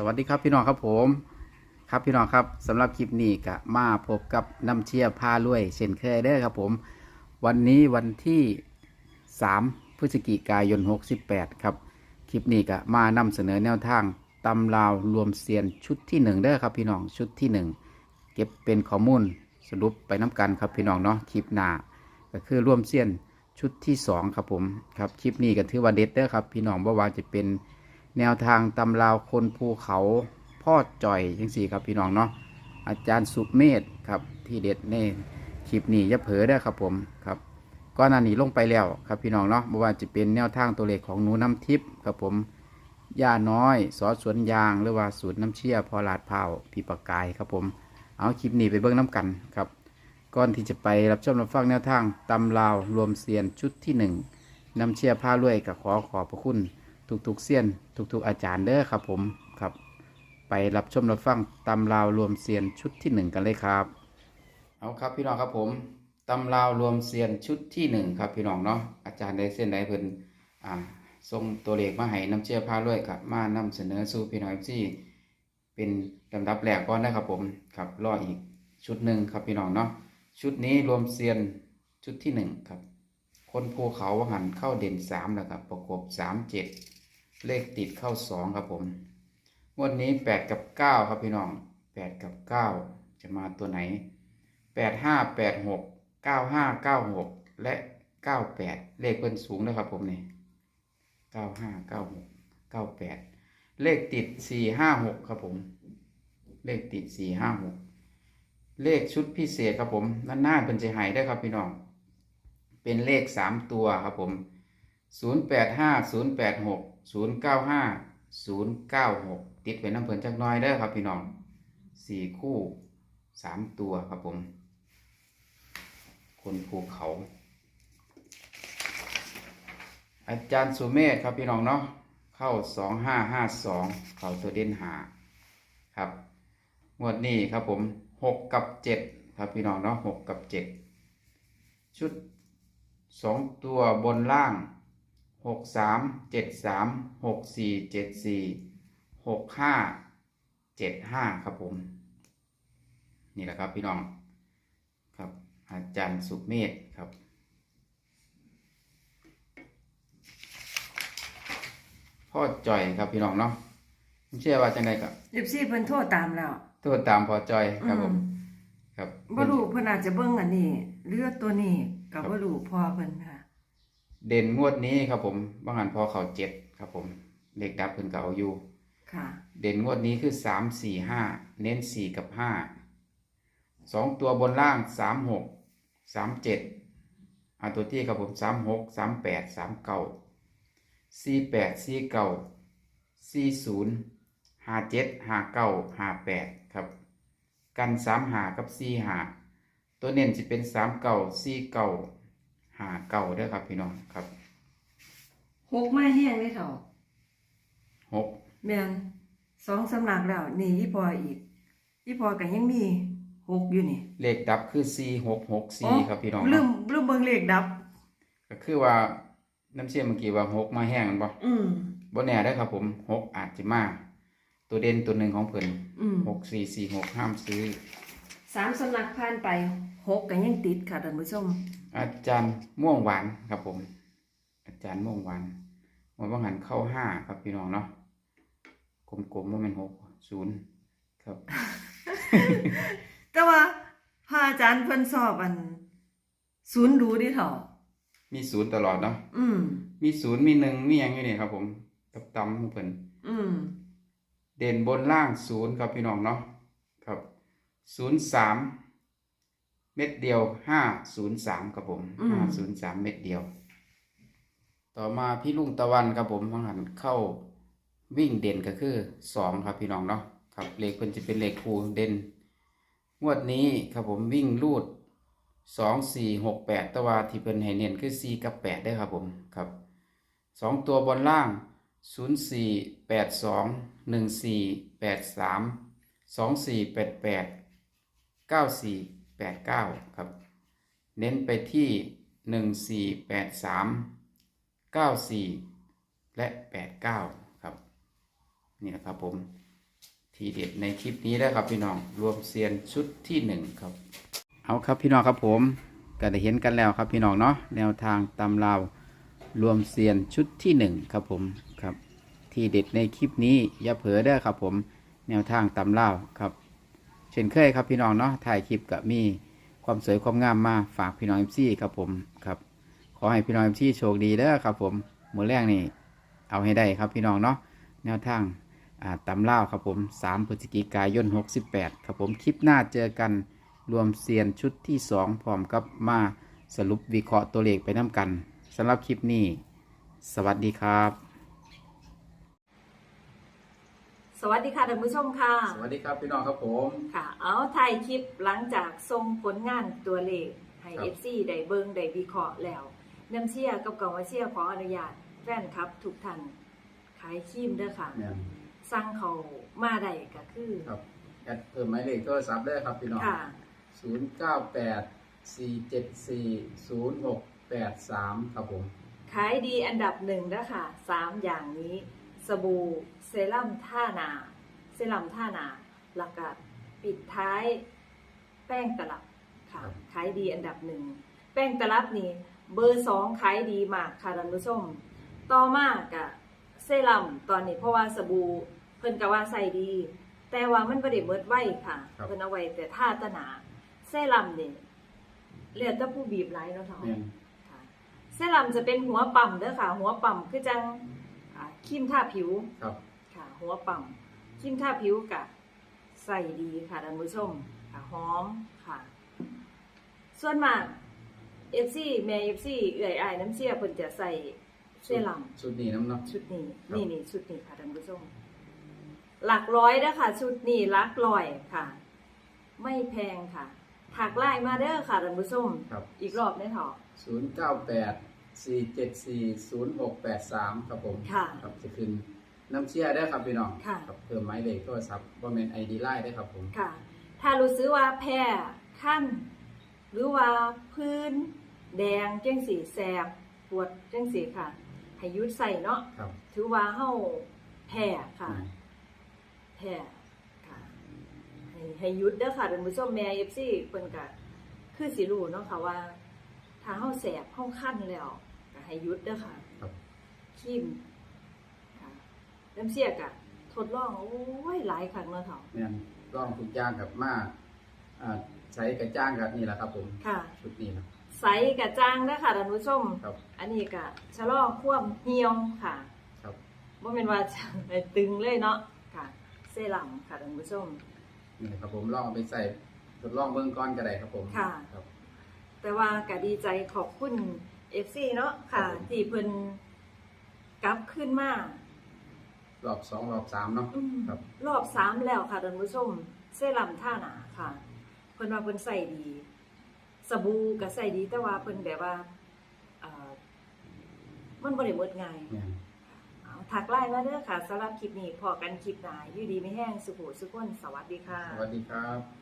สวัสดีครับพี่น้องครับผม ครับพี่น้องครับสำหรับคลิปนี้ก็มาพบกับน้ำเชียร์พาลุยเช่นเคยเด้อครับผม วันนี้วันที่ 3 พฤศจิกายน 68 ครับ คลิปนี้ก็มานำเสนอแนวทางตำราวรวมเซียนชุดที่1เด้อครับพี่น้องชุดที่ 1 เก็บเป็นข้อมูลสรุปไปน้ำกันครับพี่น้องเนาะคลิปหน้าก็คือรวมเซียนชุดที่ 2 ครับผมครับคลิปนี้ก็ถือว่าเด็ดเด้อครับพี่น้องบ่ว่าจะเป็น แนวทางตำราวคนภูเขาพ่อจ่อยจังสี่ครับพี่น้องเนาะอาจารย์สุเมธครับที่เด็ดในคลิปนี้อย่าเผลอได้ครับผมครับก้อนหน้านี้ลงไปแล้วครับพี่น้องเนาะไม่ว่าจะเป็นแนวทางตัวเลขของหนูน้ำทิพย์ครับผมย่าน้อยสอสวนยางหรือว่าสูตรน้ำเชี่ยพอลาดเผาพี่ปากกายครับผม เอาคลิปนี้ไปเบิ่งน้ำกันครับก่อนที่จะไปรับชมรับฟังแนวทางตำราวรวมเซียนชุดที่หนึ่งน้ำเชี่ยผ้ารวยกับขอขอบพระคุณ ทุกๆเซียนทุกๆอาจารย์เด้อครับผมครับ ไปรับชมรับฟังตำราวรวมเซียนชุดที่หนึ่งกันเลยครับ เอาครับพี่น้องครับผมตำราวรวมเซียนชุดที่หนึ่งครับพี่น้องเนาะอาจารย์ได้เส้นได้เพิ่นอ่าส่งตัวเลขมาให้น้ำเชื่อพาด้วยครับ มานำเสนอสู่พี่น้องที่เป็นลำดับแรกก่อนนะครับผมครับรออีกชุดหนึ่งครับพี่น้องเนาะชุดนี้รวมเซียนชุดที่หนึ่งครับ คนภูเขาหันเข้าเด่นสามแล้วครับ ประกบสามเจ็ด เลขติดเข้าสองครับผมงวดนี้แปดกับเก้าครับพี่น้องแปดกับเก้าจะมาตัวไหนแปดห้าแปดหกเก้าห้าเก้าหกและเก้าแปดเลขเพิ่นสูงนะครับผมนี่เก้าห้าเก้าหกเก้าแปดเลขติดสี่ห้าหกครับผม เลขติดสี่ห้าหกเลขชุดพิเศษครับผมนั่นหน้าเป็นจะหายได้ครับพี่น้อง เป็นเลขสามตัวครับผมศูนย์แปดห้าศูนย์แปดหก ศูนย์เก้าห้าศูนย์เก้าหกติดไว้น้ำเพิ่นจักน้อยเด้อครับพี่น้องสี่คู่สามตัวครับผม คนภูเขา อาจารย์สุเมธครับพี่น้องเนาะ เข้าสองห้าห้าสองเข้าตัวเด่นหาครับงวดนี้ครับผมหกกับเจ็ดครับพี่น้องเนาะหกกับเจ็ดชุดสองตัวบนล่าง หกสามเจ็ดสามหกสี่เจ็ดสี่หกห้าเจ็ดห้าครับผม นี่แหละครับพี่น้องครับ อาจารย์สุเมธครับพ่อจ่อยครับพี่น้องเนาะผมเชื่อว่าจังไดกับเอฟซีเพิ่นโทรตามแล้วโทษตามพ่อจ่อยครับผมอืมครับบ่รู้เพิ่นอาจจะเบิ่งอันนี้เลือดตัวนี้ก็บ่รู้พ่อเพิ่นค่ะ เด่นงวดนี้ครับผมบางหันพอเขาเจ็ดครับผมเลขดับเพิ่นก็เอาอยู่ ค่ะ เด่นงวดนี้คือสามสี่ห้าเน้นสี่กับห้าสองตัวบนล่างสามหกสามเจ็ดอ่าตัวที่ครับผมสามหกสามแปดสามเก้าสี่แปดสี่เก้าสี่ศูนย์ห้าเจ็ดห้าเก้าห้าแปดครับ กันสามหากับสี่หาตัวเน้นจะเป็นสามเก้าสี่เก้า หาเก้าเด้อครับ พี่น้องครับหกไม้แห้งเลยเถาหกแม่นสองสำนักแล้ว นี่อีพออีกอีพอก็ยังมีหกอยู่นี่เลขดับคือสี่หกหกสี่ครับพี่น้องลืเนาะมลืมเบิ่งเลขดับ ก็คือว่าน้ำเชื่อมเมื่อกี้ว่าหกมาแห้งแม่นบ่อืมบ่แน่ได้อครับผมหกอาจจะมาตัวเด่นตัวหนึ่งของเพิ่นอืมหกสี่สี่หกห้ามซื้อ สามสำนักผ่านไปหกก็ยังติดค่ะท่านผู้ชม อาจารย์ม่วงหวานครับผม อาจารย์ม่วงหวานวันว่างหันเข้าห้าครับพี่น้องเนาะกลมๆว่ามันหกศูนย์ครับ แต่ว่าพระอาจารย์เพิ่นสอบอัน ศูนย์ดูดิเถามีศูนย์ตลอดเนาะอืม มีศูนย์มีหนึ่งมีหยังอยู่นี่ครับ ผมกับตำของเพิ่นอืม เด่นบนล่างศูนย์ครับพี่น้องเนาะครับ ศูนย์สามเม็ดเดียวห้าศูนย์สามครับผมห้าศูนย์สามเม็ดเดียว ต่อมาพี่ลุงตะวันครับผมพังหันเข้าวิ่งเด่นก็คือสองครับพี่น้องเนาะครับเลขเพิ่นจะเป็นเลขคูเด่นงวดนี้ครับผมวิ่งลูดสองสี่หกแปดตะวาที่เพิ่นให้เน้นคือสี่กับแปดได้อครับผมครับสองตัวบนล่างศูนย์สี่แปดสองหนึ่ งสี่แปดสามสองสี่แปดแปดเก้าสี่แปดเก้าครับ เน้นไปที่หนึ่งสี่แปดสามเก้าสี่และแปดเก้าครับ นี่นะครับผม ทีเด็ดในคลิปนี้แล้วครับพี่น้อง รวมเซียนชุดที่หนึ่งครับ เอาครับพี่น้องครับผมก็ได้เห็นกันแล้วครับพี่น้องเนาะแนวทางตำราวรวมเซียนชุดที่หนึ่งครับผมครับ ที่เด็ดในคลิปนี้อย่าเผลอเด้อครับผม แนวทางตำราวครับ ช่นเคยครับพี่น้องเนาะถ่ายคลิปกับมีความสวยความงามมาฝากพี่น้องเอฟซีครับผมครับขอให้พี่น้องเอฟซีโชคดีเด้อครับผมมือแรกนี่เอาให้ได้ครับพี่น้องเนาะแนวทางตำเล่าครับผม3พฤศจิกายน 68 ครับผมคลิปหน้าเจอกันรวมเซียนชุดที่ 2 พร้อมกับมาสรุปวิเคราะห์ตัวเลขไปน้ำกันสำหรับคลิปนี้ สวัสดีครับ สวัสดีค่ะท่านผู้ชมค่ะ สวัสดีครับพี่น้องครับผม ค่ะ เอาถ่ายคลิปหลังจากส่งผลงานตัวเลขให้ครับ FC ได้เบิงได้วิเคราะห์แล้วน้ำเชียร์กับกองว่าเชียร์ขออนุญาตแฟนครับทุกท่านขายครีมเด้อค่ะเนี่ยสั่งเขามาได้ก็คือครับแอดเพิ่มหมายเลขโทรศัพท์ได้ครับพี่น้องค่ะ ศูนย์เก้าแปดสี่เจ็ดสี่ศูนย์หกแปดสามครับผม ขายดีอันดับหนึ่งนะค่ะสามอย่างนี้ สบู่เซรั่มท่านา เซรั่มท่านาหลักกัปิดท้ายแป้งตลับค่ะครับขายดีอันดับหนึ่ง แป้งตลับนี่เบอร์สองขายดีมากค่ะท่านผู้ชม ต่อมากกะเซรั่มตอนนี้เพราะว่าสบู่เพิ่นก็ว่าใส่ดี แต่ว่ามันบ่ได้เมิดไว้ค่ะครับเพิ่นเอาไว้แต่ท่าตะหนาเซรั่มนี่เรียกแต่ผู้บีบไหลเนาะเท่าเนี่ยค่ะเซรั่มจะเป็นหัวปั๊มเด้อค่ะ หัวปั๊มคือจัง อ่าครีมทาผิวครับ ค่ะ หัวปั๊มครีมทาผิวกะใส่ดีค่ะท่านผู้ชมค่ะหอมค่ะ ส่วนมากเอฟซีแม่เอฟซีเอื่อยอายน้ำเชี่ยเพิ่นจะใส่เซรั่มชุดนี้น้ำเนาะ ชุดนี้ครับ นี่นี่ชุดนี้ค่ะท่านผู้ชมหลักร้อยเด้อค่ะ ชุดนี้หลักร้อยค่ะ ไม่แพงค่ะถักไล่มาเด้อค่ะท่านผู้ชมครับ อีกรอบได้เถอะศูนย์เก้าแปด สี่เจ็ดสี่ศูนย์หกแปดสามครับผมค่ะ ครับจะขึ้นน้ำเชี่ยได้ครับพี่น้องค่ะ ครับเพิ่มหมายเลขโทรศัพท์ว่าเป็นไอดีไลน์ได้ครับผม ค่ะ ถ้ารู้สึกว่าแพ้ขั้น หรือว่าพื้น แดงจังสีแสบปวดจังสีค่ะ ให้หยุดใส่เนาะครับถือว่าเฮาแพ้ค่ะอืมแพ้ค่ะให้ให้หยุดเด้อค่ะท่านผู้ชมแม่ FC เพิ่นก็คือสิรู้เนาะค่ะว่า ถ้าเฮาแสบเฮาคั้นแล้วก็ ให้หยุดเด้อค่ะครับคีมค่ะน้ำเสียกะทดลองโอ้ยหลายครั้งแล้วเถาะเนี่ยร่องทุกอย่างกับมาอ่าใช้กระจ้างกับนี่แหละครับ ผมค่ะ ชุดนี้นะ ใสกะจ้างเด้อค่ะท่านผู้ชม ครับอันนี้กะชะลอความเหี่ยวค่ะครับ บ่แม่นว่าจะไปตึงเลยเนาะค่ะ เซรั่มค่ะท่านผู้ชม นี่ครับผมลองเอาไปใส่ทดลองเบื้องก้อนก็ได้ครับผมค่ะ ครับ แต่ว่ากะดีใจขอบคุณ FC เนาะค่ะ ครับผม ที่เพิ่นกลับขึ้นมารอบสองรอบสามเนาะ อืมครับ รอบสามแล้วค่ะท่านผู้ชมเซรั่มท่าหนาค่ะเพิ่นว่าเพิ่นใส่ดี สบู่ก็ใส่ดีแต่ว่าเพิ่นแบบว่าเอ่อมันบ่ได้หมดง่าย เนี่ย เอาถักไลน์มาเด้อค่ะสำหรับคลิปนี้พอกันคลิปหน้าอยู่ดีไม่แห้งสุขุสุขคนสวัสดีค่ะ สวัสดีครับ